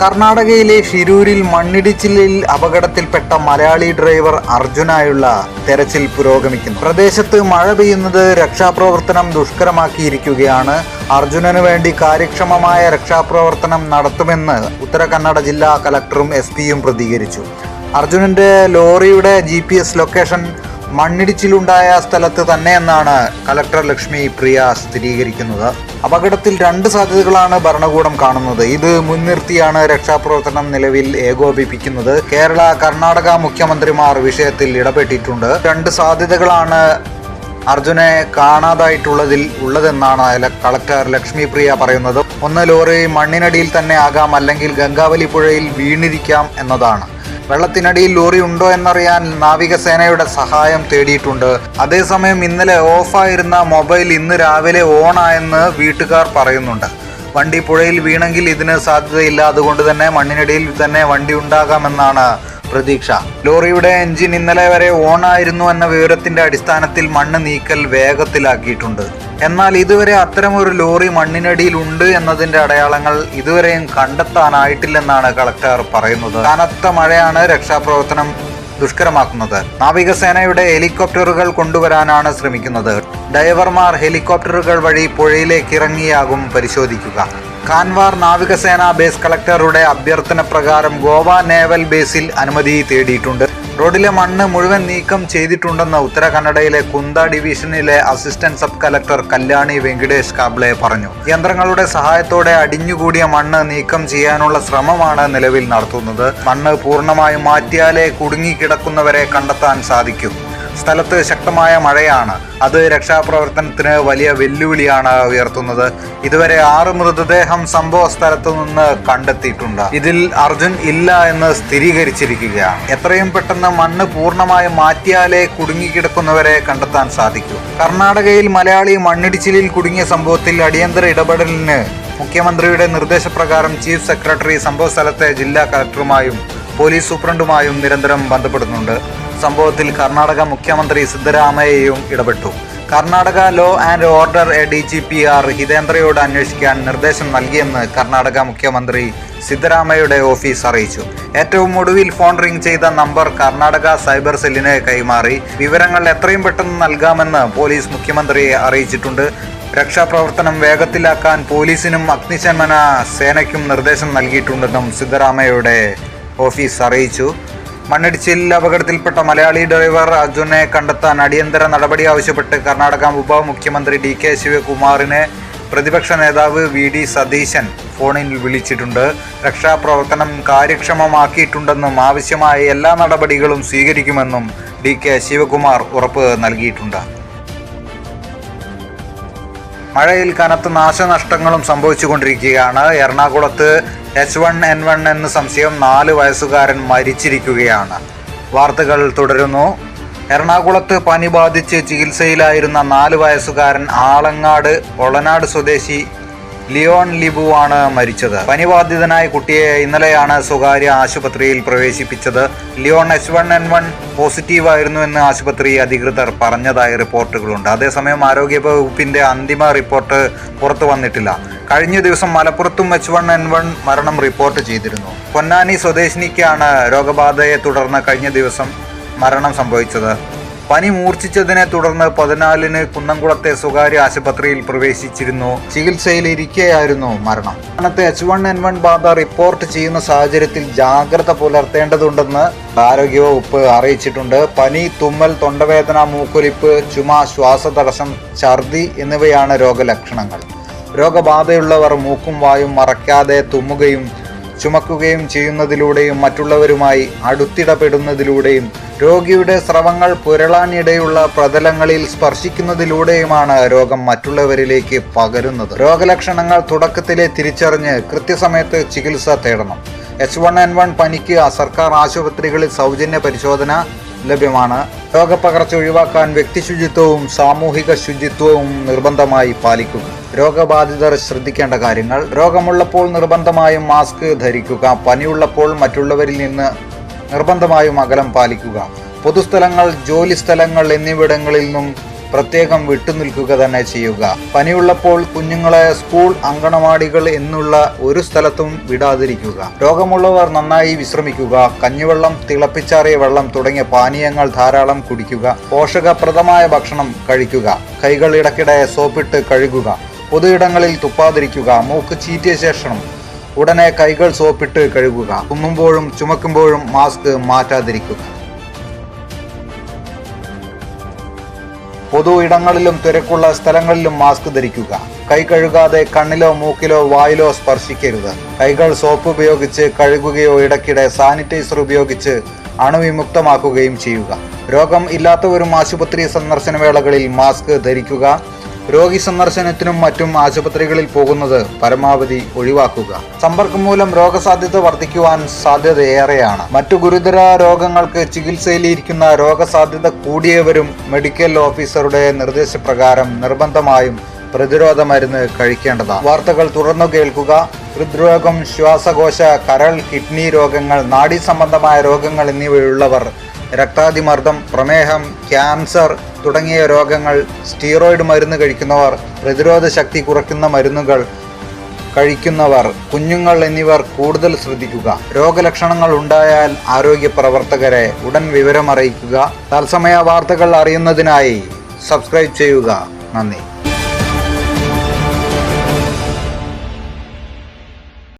കർണാടകയിലെ ഷിരൂരിൽ മണ്ണിടിച്ചിലിൽ അപകടത്തിൽപ്പെട്ട മലയാളി ഡ്രൈവർ അർജുനായുള്ള തെരച്ചിൽ പുരോഗമിക്കുന്നു. പ്രദേശത്ത് മഴ പെയ്യുന്നത് രക്ഷാപ്രവർത്തനം ദുഷ്കരമാക്കിയിരിക്കുകയാണ്. അർജുനന് വേണ്ടി കാര്യക്ഷമമായ രക്ഷാപ്രവർത്തനം നടത്തുമെന്ന് ഉത്തര കന്നഡ ജില്ലാ കലക്ടറും എസ് പിയും പ്രതികരിച്ചു. അർജുനന്റെ ലോറിയുടെ ജി ലൊക്കേഷൻ മണ്ണിടിച്ചിലുണ്ടായ സ്ഥലത്ത് തന്നെയെന്നാണ് കലക്ടർ ലക്ഷ്മി പ്രിയ സ്ഥിരീകരിക്കുന്നത്. അപകടത്തിൽ രണ്ട് സാധ്യതകളാണ് ഭരണകൂടം കാണുന്നത്. ഇത് മുൻനിർത്തിയാണ് രക്ഷാപ്രവർത്തനം നിലവിൽ ഏകോപിപ്പിക്കുന്നത്. കേരള കർണാടക മുഖ്യമന്ത്രിമാർ വിഷയത്തിൽ ഇടപെട്ടിട്ടുണ്ട്. രണ്ട് സാധ്യതകളാണ് അർജുനെ കാണാതായിട്ടുള്ളതിൽ ഉള്ളതെന്നാണ് കളക്ടർ ലക്ഷ്മി പ്രിയ പറയുന്നത്. ഒന്ന് ലോറി മണ്ണിനടിയിൽ തന്നെ ആകാം. അല്ലെങ്കിൽ ഗംഗാവലി പുഴയിൽ വീണിരിക്കാം എന്നതാണ്. വെള്ളത്തിനടിയിൽ ലോറി ഉണ്ടോ എന്നറിയാൻ നാവികസേനയുടെ സഹായം തേടിയിട്ടുണ്ട്. അതേസമയം ഇന്നലെ ഓഫായിരുന്ന മൊബൈൽ ഇന്ന് രാവിലെ ഓണായെന്ന് വീട്ടുകാർ പറയുന്നുണ്ട്. വണ്ടി പുഴയിൽ വീണെങ്കിൽ ഇതിന് സാധ്യതയില്ല. അതുകൊണ്ട് തന്നെ മണ്ണിനടിയിൽ തന്നെ വണ്ടി ഉണ്ടാകാമെന്നാണ് പ്രതീക്ഷ. ലോറിയുടെ എഞ്ചിൻ ഇന്നലെ വരെ ഓണായിരുന്നു എന്ന വിവരത്തിന്റെ അടിസ്ഥാനത്തിൽ മണ്ണ് നീക്കൽ വേഗത്തിലാക്കിയിട്ടുണ്ട്. എന്നാൽ ഇതുവരെ അത്തരമൊരു ലോറി മണ്ണിനടിയിൽ ഉണ്ട് എന്നതിന്റെ അടയാളങ്ങൾ ഇതുവരെയും കണ്ടെത്താനായിട്ടില്ലെന്നാണ് കളക്ടർ പറയുന്നത്. കനത്ത മഴയാണ് രക്ഷാപ്രവർത്തനം ദുഷ്കരമാക്കുന്നത്. നാവികസേനയുടെ ഹെലികോപ്റ്ററുകൾ കൊണ്ടുവരാനാണ് ശ്രമിക്കുന്നത്. ഡൈവർമാർ ഹെലികോപ്റ്ററുകൾ വഴി പുഴയിലേക്ക് ഇറങ്ങിയാകും പരിശോധിക്കുക. കാൻവാർ നാവികസേന ബേസ് കളക്ടറുടെ അഭ്യർത്ഥന പ്രകാരം ഗോവ നേവൽ ബേസിൽ അനുമതി തേടിയിട്ടുണ്ട്. റോഡിലെ മണ്ണ് മുഴുവൻ നീക്കം ചെയ്തിട്ടുണ്ടെന്ന് ഉത്തര കന്നഡയിലെ കുന്ത ഡിവിഷനിലെ assistant sub collector Kalyani Venkatesh Kable പറഞ്ഞു. യന്ത്രങ്ങളുടെ സഹായത്തോടെ അടിഞ്ഞുകൂടിയ മണ്ണ് നീക്കം ചെയ്യാനുള്ള ശ്രമമാണ് നിലവിൽ നടത്തുന്നത്. മണ്ണ് പൂർണമായും മാറ്റിയാലേ കുടുങ്ങിക്കിടക്കുന്നവരെ കണ്ടെത്താൻ സാധിക്കൂ. സ്ഥലത്ത് ശക്തമായ മഴയാണ്. അത് രക്ഷാപ്രവർത്തനത്തിന് വലിയ വെല്ലുവിളിയാണ് ഉയർത്തുന്നത്. ഇതുവരെ ആറ് മൃതദേഹം സംഭവ സ്ഥലത്തു നിന്ന് കണ്ടെത്തിയിട്ടുണ്ട്. ഇതിൽ അർജുൻ ഇല്ല എന്ന് സ്ഥിരീകരിച്ചിരിക്കുകയാണ്. എത്രയും പെട്ടെന്ന് മണ്ണ് പൂർണമായും മാറ്റിയാലേ കുടുങ്ങിക്കിടക്കുന്നവരെ കണ്ടെത്താൻ സാധിക്കൂ. കർണാടകയിൽ മലയാളി മണ്ണിടിച്ചിലിൽ കുടുങ്ങിയ സംഭവത്തിൽ അടിയന്തര ഇടപെടലിന് മുഖ്യമന്ത്രിയുടെ നിർദ്ദേശപ്രകാരം ചീഫ് സെക്രട്ടറി സംഭവ സ്ഥലത്തെ ജില്ലാ കളക്ടറുമായും പോലീസ് സൂപ്രണ്ടുമായും നിരന്തരം ബന്ധപ്പെടുന്നുണ്ട്. സംഭവത്തിൽ കർണാടക മുഖ്യമന്ത്രി സിദ്ധരാമയ്യയും ഇടപെട്ടു. Karnataka law and order A D G P R ഹിതേന്ദ്രയോട് അന്വേഷിക്കാൻ നിർദ്ദേശം നൽകിയെന്ന് കർണാടക മുഖ്യമന്ത്രി സിദ്ധരാമയ്യയുടെ ഓഫീസ് അറിയിച്ചു. ഏറ്റവും ഒടുവിൽ ഫോൺ റിംഗ് ചെയ്ത നമ്പർ കർണാടക സൈബർ സെല്ലിന് കൈമാറി. വിവരങ്ങൾ എത്രയും പെട്ടെന്ന് നൽകാമെന്ന് പോലീസ് മുഖ്യമന്ത്രിയെ അറിയിച്ചിട്ടുണ്ട്. രക്ഷാപ്രവർത്തനം വേഗത്തിലാക്കാൻ പോലീസിനും അഗ്നിശമന സേനയ്ക്കും നിർദ്ദേശം നൽകിയിട്ടുണ്ടെന്നും സിദ്ധരാമയ്യയുടെ ഓഫീസ് അറിയിച്ചു. മണ്ണിടിച്ചിൽ അപകടത്തിൽപ്പെട്ട മലയാളി ഡ്രൈവർ അർജുനെ കണ്ടെത്താൻ അടിയന്തര നടപടി ആവശ്യപ്പെട്ട് കർണാടക ഉപമുഖ്യമന്ത്രി ഡി കെ ശിവകുമാറിനെ പ്രതിപക്ഷ നേതാവ് വി ഡി സതീശൻ ഫോണിൽ വിളിച്ചിട്ടുണ്ട്. രക്ഷാപ്രവർത്തനം കാര്യക്ഷമമാക്കിയിട്ടുണ്ടെന്നും ആവശ്യമായ എല്ലാ നടപടികളും സ്വീകരിക്കുമെന്നും ഡി കെ ശിവകുമാർ ഉറപ്പ് നൽകിയിട്ടുണ്ട്. മഴയിൽ കനത്ത നാശനഷ്ടങ്ങളും സംഭവിച്ചുകൊണ്ടിരിക്കുകയാണ്. എറണാകുളത്ത് എച്ച് വൺ എൻ വൺ എന്ന് സംശയം നാല് വയസ്സുകാരൻ മരിച്ചിരിക്കുകയാണ്. വാർത്തകൾ തുടരുന്നു. എറണാകുളത്ത് പനി ബാധിച്ച് ചികിത്സയിലായിരുന്ന നാല് വയസ്സുകാരൻ ആളങ്ങാട് ഒളനാട് സ്വദേശി ലിയോൺ ലിബു ആണ് മരിച്ചത്. പനിബാധിതനായ കുട്ടിയെ ഇന്നലെയാണ് സ്വകാര്യ ആശുപത്രിയിൽ പ്രവേശിപ്പിച്ചത്. Leon H one N one പോസിറ്റീവായിരുന്നു എന്ന് ആശുപത്രി അധികൃതർ പറഞ്ഞതായി റിപ്പോർട്ടുകളുണ്ട്. അതേസമയം ആരോഗ്യ വകുപ്പിന്റെ അന്തിമ റിപ്പോർട്ട് പുറത്തു വന്നിട്ടില്ല. കഴിഞ്ഞ ദിവസം മലപ്പുറത്തും എച്ച് വൺ എൻ വൺ മരണം റിപ്പോർട്ട് ചെയ്തിരുന്നു. പൊന്നാനി സ്വദേശിനിക്കാണ് രോഗബാധയെ തുടർന്ന് കഴിഞ്ഞ ദിവസം മരണം സംഭവിച്ചത്. പനി മൂർച്ഛിച്ചതിനെ തുടർന്ന് പതിനാലിന് കുന്നംകുളത്തെ സ്വകാര്യ ആശുപത്രിയിൽ പ്രവേശിച്ചിരുന്നു. ചികിത്സയിലിരിക്കെയായിരുന്നു മരണം. സംസ്ഥാനത്ത് എച്ച് വൺ എൻ വൺ ബാധ റിപ്പോർട്ട് ചെയ്യുന്ന സാഹചര്യത്തിൽ ജാഗ്രത പുലർത്തേണ്ടതുണ്ടെന്ന് ആരോഗ്യവകുപ്പ് അറിയിച്ചിട്ടുണ്ട്. പനി തുമ്മൽ തൊണ്ടവേദന മൂക്കൊലിപ്പ് ചുമ ശ്വാസതടസ്സം ഛർദി എന്നിവയാണ് രോഗലക്ഷണങ്ങൾ. രോഗബാധയുള്ളവർ മൂക്കും വായും മറയ്ക്കാതെ തുമ്മുകയും ചുമക്കുകയും ചെയ്യുന്നതിലൂടെയും മറ്റുള്ളവരുമായി അടുത്തിടപെടുന്നതിലൂടെയും രോഗിയുടെ സ്രവങ്ങൾ പുരളാനിടയുള്ള പ്രതലങ്ങളിൽ സ്പർശിക്കുന്നതിലൂടെയുമാണ് രോഗം മറ്റുള്ളവരിലേക്ക് പകരുന്നത്. രോഗലക്ഷണങ്ങൾ തുടക്കത്തിലെ തിരിച്ചറിഞ്ഞ് കൃത്യസമയത്ത് ചികിത്സ തേടണം. എച്ച് വൺ എൻ വൺ പനിക്ക് സർക്കാർ ആശുപത്രികളിൽ സൗജന്യ പരിശോധന ലഭ്യമാണ്. രോഗപകർച്ച ഒഴിവാക്കാൻ വ്യക്തി ശുചിത്വവും സാമൂഹിക ശുചിത്വവും നിർബന്ധമായി പാലിക്കുക രോഗബാധിതർ ശ്രദ്ധിക്കേണ്ട കാര്യങ്ങൾ. രോഗമുള്ളപ്പോൾ നിർബന്ധമായും മാസ്ക് ധരിക്കുക. പനിയുള്ളപ്പോൾ മറ്റുള്ളവരിൽ നിന്ന് നിർബന്ധമായും അകലം പാലിക്കുക. പൊതുസ്ഥലങ്ങൾ ജോലിസ്ഥലങ്ങൾ എന്നിവിടങ്ങളിൽ നിന്നും പ്രത്യേകം വിട്ടുനിൽക്കുക തന്നെ ചെയ്യുക. പനിയുള്ളപ്പോൾ കുഞ്ഞുങ്ങളെ സ്കൂൾ അങ്കണവാടികൾ എന്നുള്ള ഒരു സ്ഥലത്തും വിടാതിരിക്കുക. രോഗമുള്ളവർ നന്നായി വിശ്രമിക്കുക. കഞ്ഞിവെള്ളം തിളപ്പിച്ചാറിയ വെള്ളം തുടങ്ങിയ പാനീയങ്ങൾ ധാരാളം കുടിക്കുക. പോഷകപ്രദമായ ഭക്ഷണം കഴിക്കുക. കൈകൾ ഇടയ്ക്കിടെ സോപ്പിട്ട് കഴുകുക. പൊതുയിടങ്ങളിൽ തുപ്പാതിരിക്കുക മൂക്ക് ചീറ്റിയ ശേഷം ഉടനെ കൈകൾ സോപ്പിട്ട് കഴുകുക തുമ്മുമ്പോഴും ചുമക്കുമ്പോഴും മാസ്ക് മാറ്റാതിരിക്കുക. പൊതു ഇടങ്ങളിലും തിരക്കുള്ള സ്ഥലങ്ങളിലും മാസ്ക് ധരിക്കുക. കൈ കഴുകാതെ കണ്ണിലോ മൂക്കിലോ വായിലോ സ്പർശിക്കരുത്. കൈകൾ സോപ്പ് ഉപയോഗിച്ച് കഴുകുകയോ ഇടയ്ക്കിടെ സാനിറ്റൈസർ ഉപയോഗിച്ച് അണുവിമുക്തമാക്കുകയും ചെയ്യുക. രോഗം ഇല്ലാത്തവരും ആശുപത്രി സന്ദർശന വേളകളിൽ മാസ്ക് ധരിക്കുക. രോഗി സന്ദർശനത്തിനും മറ്റും ആശുപത്രികളിൽ പോകുന്നത് പരമാവധി ഒഴിവാക്കുക. സമ്പർക്കം മൂലം രോഗസാധ്യത വർദ്ധിക്കുവാൻ സാധ്യത ഏറെയാണ് മറ്റു ഗുരുതര രോഗങ്ങൾക്ക് ചികിത്സയിലിരിക്കുന്ന രോഗസാധ്യത കൂടിയവരും മെഡിക്കൽ ഓഫീസറുടെ നിർദ്ദേശപ്രകാരം നിർബന്ധമായും പ്രതിരോധ മരുന്ന് കഴിക്കേണ്ടതാണ് വാർത്തകൾ തുടർന്നു കേൾക്കുക. ഹൃദ്രോഗം ശ്വാസകോശ കരൾ കിഡ്നി രോഗങ്ങൾ നാഡീ സംബന്ധമായ രോഗങ്ങൾ എന്നിവയുള്ളവർ രക്താതിമർദ്ദം പ്രമേഹം ക്യാൻസർ തുടങ്ങിയ രോഗങ്ങൾ സ്റ്റീറോയിഡ് മരുന്ന് കഴിക്കുന്നവർ പ്രതിരോധ ശക്തി കുറയ്ക്കുന്ന മരുന്നുകൾ കഴിക്കുന്നവർ കുഞ്ഞുങ്ങൾ എന്നിവർ കൂടുതൽ ശ്രദ്ധിക്കുക. രോഗലക്ഷണങ്ങൾ ഉണ്ടായാൽ ആരോഗ്യ പ്രവർത്തകരെ ഉടൻ വിവരമറിയിക്കുക. തത്സമയ വാർത്തകൾ അറിയുന്നതിനായി സബ്സ്ക്രൈബ് ചെയ്യുക. നന്ദി.